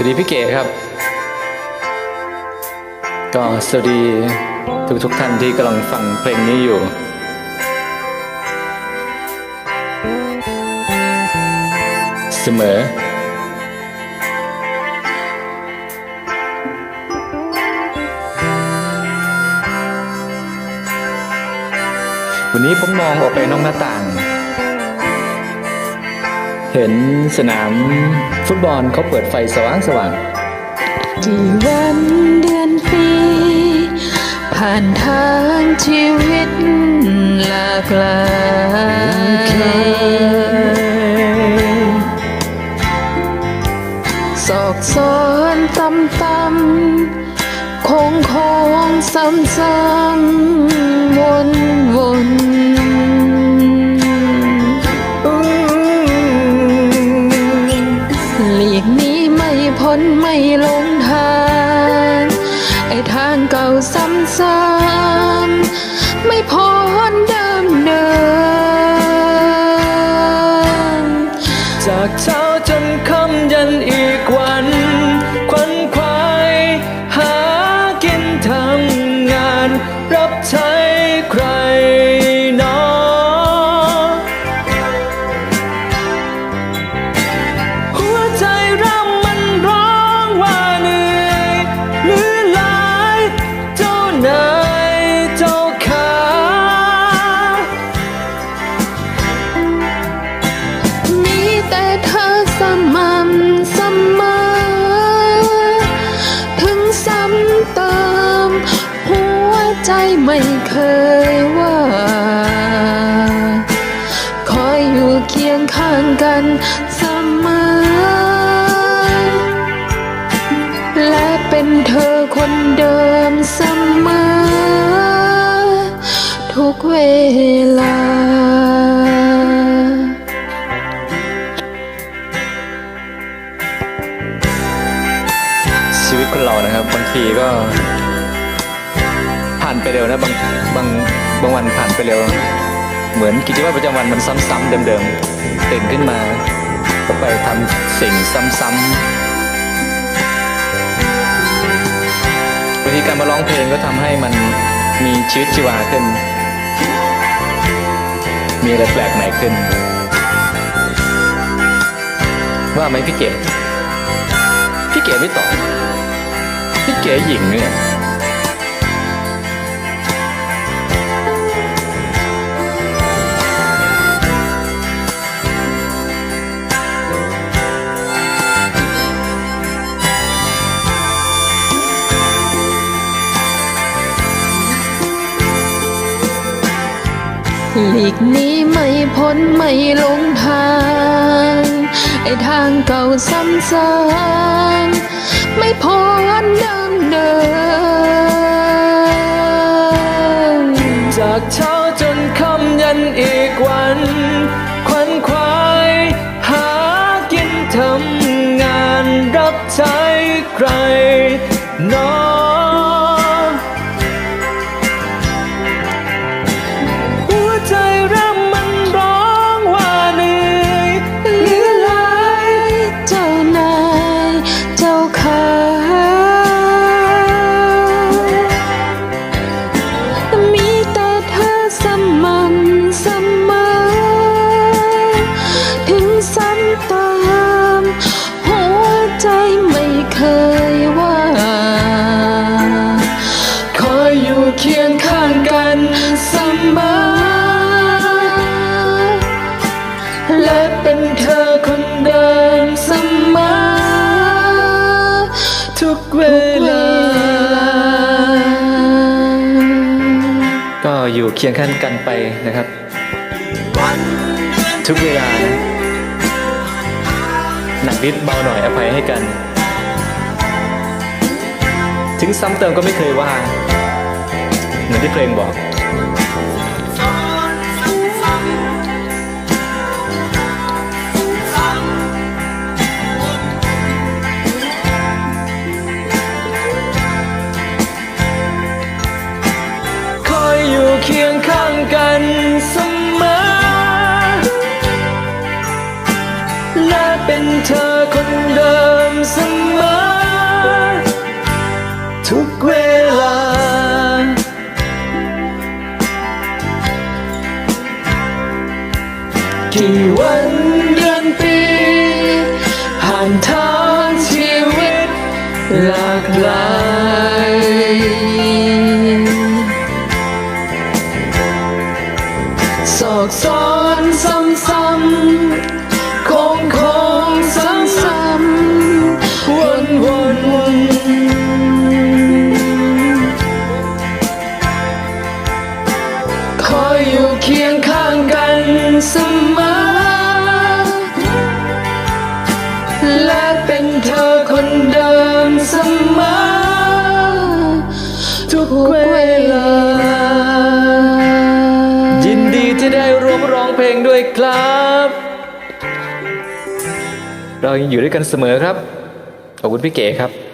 วัสดีพี่เก๋ครับ ก็สวัสดีทุกทุกท่านที่กำลังฟังเพลงนี้อยู่เสมอ วันนี้ผมมองออกไปนอกหน้าต่าง เห็นสนามฟุตบอลเขาเปิดไฟสว่างสว่างกี่วันเดือนปี ผ่านทางชีวิตหลากหลายสอกซ้อนตำตำโค้งคงซ้ำซ้ำวนวน พ้นไม่หลงทาง ไอทางเก่าซ้ำๆไม่พ้นเดิมเดิมจากเช้าจนค่ำยัน ใจไม่เคยว่า คอยอยู่เคียงข้างกันเสมอ และเป็นเธอคนเดิมเสมอ ทุกเวลาชีวิตคนเรานะครับบางทีก็ ผ่านไปเร็วนะบางบางบางวันผ่านไปเร็ว เหมือนกิจวัตรประจำวันมันซ้ำๆเดิมๆตื่นขึ้นมาก็ไปทำสิ่งซ้ำๆบางทีการมาร้องเพลงก็ทำให้มันมีชีวิตชีวาขึ้น มีอะไรแปลกใหม่ขึ้น ว่าไหมพี่เก๋พี่เก๋ไม่ตอบพี่เก๋หญิงเนี่ย หลีกนี้ไม่พ้นไม่หลงทาง ไอทางเก่าซ้ำซากไม่พ้นเดิมเดิมจากเช้าจนค่ำยันอีกวัน ติมหัวใจไม่เคยว่า คอยอยู่เคียงข้างกันเสมอ และเป็นเธอคนเดิมเสมอทุกเวลา ก็อยู่เคียงข้างกันไปนะครับ ทุกเวลานะ หนักนิดเบาหน่อยอภัยให้กัน ถึงซ้ำเติมก็ไม่เคยว่า เหมือนที่เพลงบอก เป็นเธอคนเดิมเสมอ ทุกเวลา กี่วันเดือนปีผ่านทางชีวิตลา คอยอยู่เคียงข้างกันเสมอ และเป็นเธอคนเดิมเสมอ ทุกเวลา ยินดีที่ได้ร่วมร้องเพลงด้วยครับ เรายังอยู่ด้วยกันเสมอครับ ขอบคุณพี่เก๋ครับ